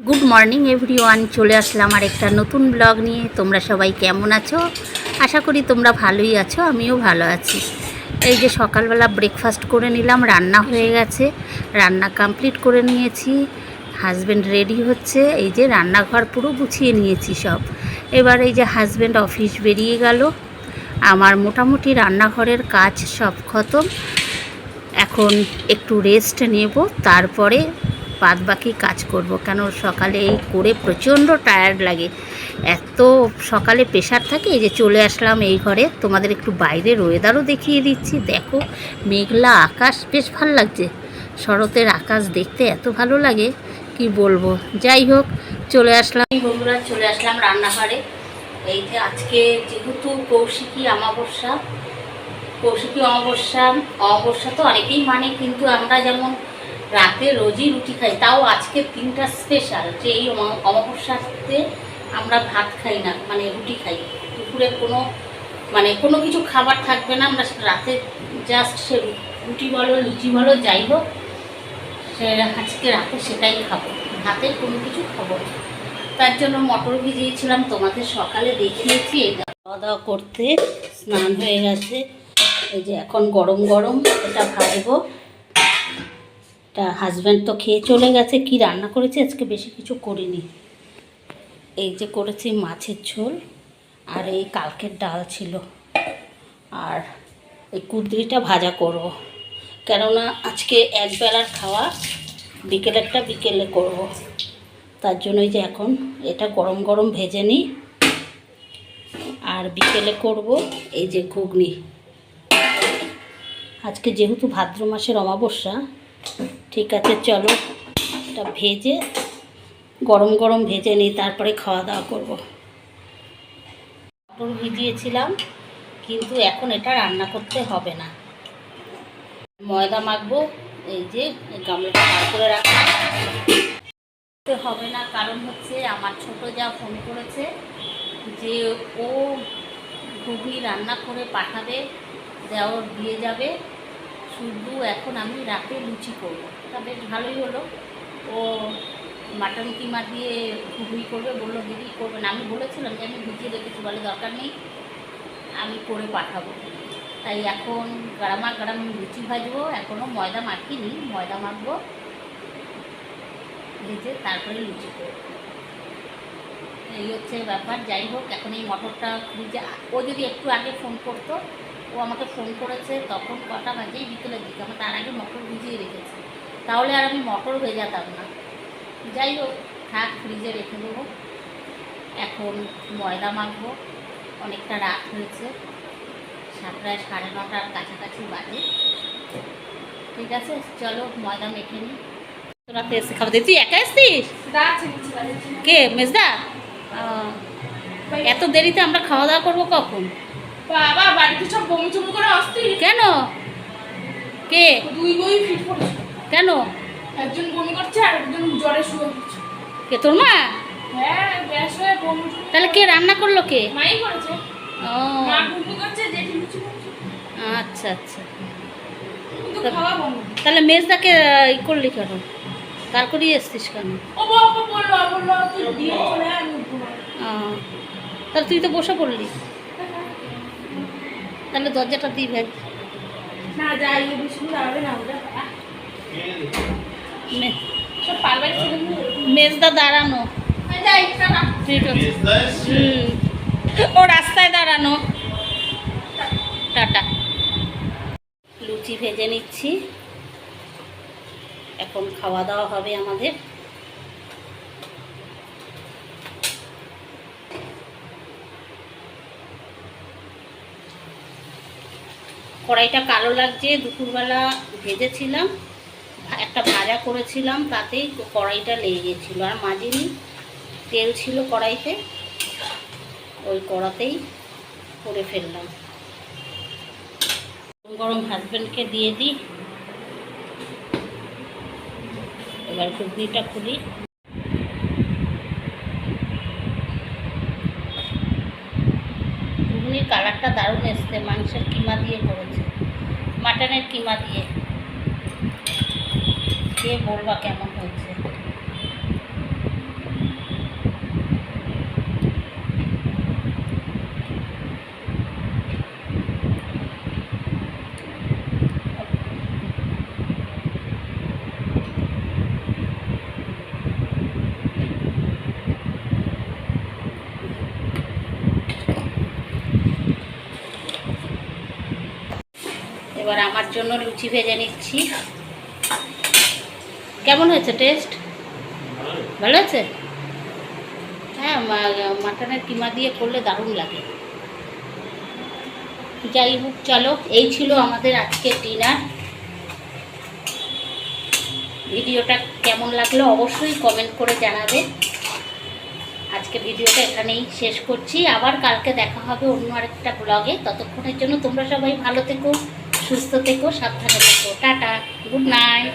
Good morning everyone চলে আসলাম আর একটা নতুন ব্লগ নিয়ে। তোমরা সবাই কেমন আছো? আশা করি তোমরা ভালোই আছো, আমিও ভালো আছি। এই যে সকালবেলা ব্রেকফাস্ট করে নিলাম, রান্না হয়ে গেছে। রান্না কমপ্লিট করে নিয়েছি। হাজব্যান্ড রেডি হচ্ছে। এই যে রান্নাঘর পুরো গুছিয়ে নিয়েছি সব। এবার এই যে হাজব্যান্ড অফিস বেরিয়ে গেল। আমার মোটামুটি রান্নাঘরের কাজ সব খতম। এখন একটু রেস্ট নেব। তারপরে বাদ বাকি কাজ করব। কেন সকালে এই করে প্রচণ্ড টায়ার্ড লাগে। এত সকালে প্রেশার থাকে এই যে চলে আসলাম এই ঘরে। তোমাদের একটু বাইরের ওয়েদারও দেখিয়ে দিচ্ছি। দেখো, মেঘলা আকাশ, বেশ ভালো লাগছে। শরতের আকাশ দেখতে এত ভালো লাগে, কি বলব? যাই হোক, চলে আসলাম। বন্ধুরা, চলে আসলাম রান্নাঘরে। এই যে আজকে যেহেতু কৌশিকী অমাবস্যা কৌশিকী অমাবস্যা অমাবস্যা তো অনেকেই মানে কিন্তু আমরা যেমন রাতে রোজই রুটি খাই। তাও আজকে তিনটা স্পেশাল যে এই অমা- অমাবস্যাতে আমরা ভাত খাই না মানে রুটি খাই। দুপুরে কোনো মানে কোনো কিছু খাবার থাকবে না, আমরা রাতে জাস্ট সে রুটি বলো, লুচি বলো, যাই হোক, সে আজকে রাতে সেটাই খাব। ভাতে কোনো কিছু খাব তার জন্য মটর ভিজিয়েছিলাম, তোমাদের সকালে দেখিয়েছি। খাওয়া দাওয়া করতে স্নান হয়ে গেছে। এই যে এখন গরম গরম, এটা ভাজবো। তা হাজব্যান্ড তো খেয়ে চলে গেছে, কি রান্না করেছে? আজকে বেশি কিছু করিনি। এই যে করেছি মাছের ঝোল আর এই কালকের ডাল ছিল। আর এই কুদ্রিটা ভাজা করব। কেননা আজকে এক বেলার খাওয়া বিকেলেরটা বিকেলে করব। তার জন্যই যে এখন এটা গরম গরম ভেজে নিই। আর বিকেলে করব এই যে ঘুগনি। আজকে যেহেতু ভাদ্র মাসের অমাবস্যা ঠিক আছে, চলো। এটা ভেজে, গরম গরম ভেজে নিই, তারপরে খাওয়া দাওয়া করব। মটর ভিজিয়েছিলাম, কিন্তু এখন এটা রান্না করতে হবে না। ময়দা মাখবো, এই যে গামলাটা বার করে রাখা করতে হবে না, কারণ হচ্ছে আমার ছোট যা ফোন করেছে যে ও ঘুগনি রান্না করে পাঠাবে, দেওয়ার দিয়ে যাবে। শুধু এখন আমি রাতে লুচি করব। তা বেশ ভালোই হলো। ও মাটন কিমা দিয়ে ঘুগনি করবে, বলল, দিদি, করবে না। আমি বলেছিলাম যে, আমি ভিজিয়ে রেখেছি বলে দরকার নেই, আমি করে পাঠাবো। তাই এখন গাড়ামা গাড়াম লুচি ভাজবো এখনও ময়দা মাখিনি, ময়দা মাখবো, ভেজে তারপরে লুচি করব। এই হচ্ছে ব্যাপার। যাই হোক, এখন এই মটরটা ফ্রিজে, ও যদি একটু আগে ফোন করতো ও আমাকে ফোন করেছে তখন কটা বাজেই বিকেলের দিকে আমার তার আগে মটর ভিজিয়ে রেখেছে। তাহলে আর আমি মটর ভেজাতাম না। যাই হোক থাক ফ্রিজে রেখে দেবো। এখন ময়দা মাখবো। অনেকটা রাত হয়েছে। সাতটায় সাড়ে নটার কাছাকাছি বাজে। ঠিক আছে? চলো ময়দা মেখে নিই। তোরা তো এসে খাব? তুই একা এসছিস? কে? মেজদা? এত দেরিতে আমরা খাওয়া দাওয়া করব কখন? বাবা বাড়িতে সব বমি চমি করে অস্থির কেন? কে? দুই বই ফিট পড়েছে। কেন? একজন বমি করছে আর একজন জ্বরে শুয়ে পড়ছে। কে তোর মা? হ্যাঁ গ্যাস হয়ে বমি তাহলে কে রান্না করল কে? মাই করেছে। ও। মা ঘুমি করছে জেঠি লুচি আচ্ছা আচ্ছা। তাহলে মেজদাকে ই করলি কেন? কার করিয়ে এসছিস কেন? তাহলে তুই তো বসে পড়লি। তাহলে দরজাটা দিই ভাই না যাই ওটা ছেলে মেজদা দাঁড়ানো। ঠিক আছে। ও রাস্তায় দাঁড়ানো। টাটা। লুচি ভেজে নিচ্ছি। এখন খাওয়া দাওয়া হবে আমাদের। কড়াইটা কালো লাগছে, দুপুরবেলা ভেজেছিলাম একটা ভাজা করেছিলাম তাতেই কড়াইটা লেগে গেছিল। আর মাজিনি তেল ছিল কড়াইতে, ওই কড়াতেই করে ফেললাম। গরম গরম হাজব্যান্ডকে দিয়ে দিই। এবার ঘুগনিটা খুলি। কালারটা দারুণ এসছে মাংসের কিমা দিয়ে করেছে। মাটনের কিমা দিয়ে। কে বলবা কেমন হয়েছে? জন্য লুচি ভেজে নিচ্ছি। কেমন হয়েছে টেস্ট ভালো আছে হ্যাঁ মাটনের কিমা দিয়ে করলে দারুণ লাগে। যাই হোক, চলো, এই ছিল আমাদের আজকের ডিনার ভিডিওটা কেমন লাগল অবশ্যই কমেন্ট করে জানাবে। আজকে ভিডিওটা এখানেই শেষ করছি। আবার কালকে দেখা হবে অন্য আরেকটা ব্লগে ততক্ষণের জন্য তোমরা সবাই ভালো থেকো। সুস্থ থেকো সাবধানে থেকো। Tata good night.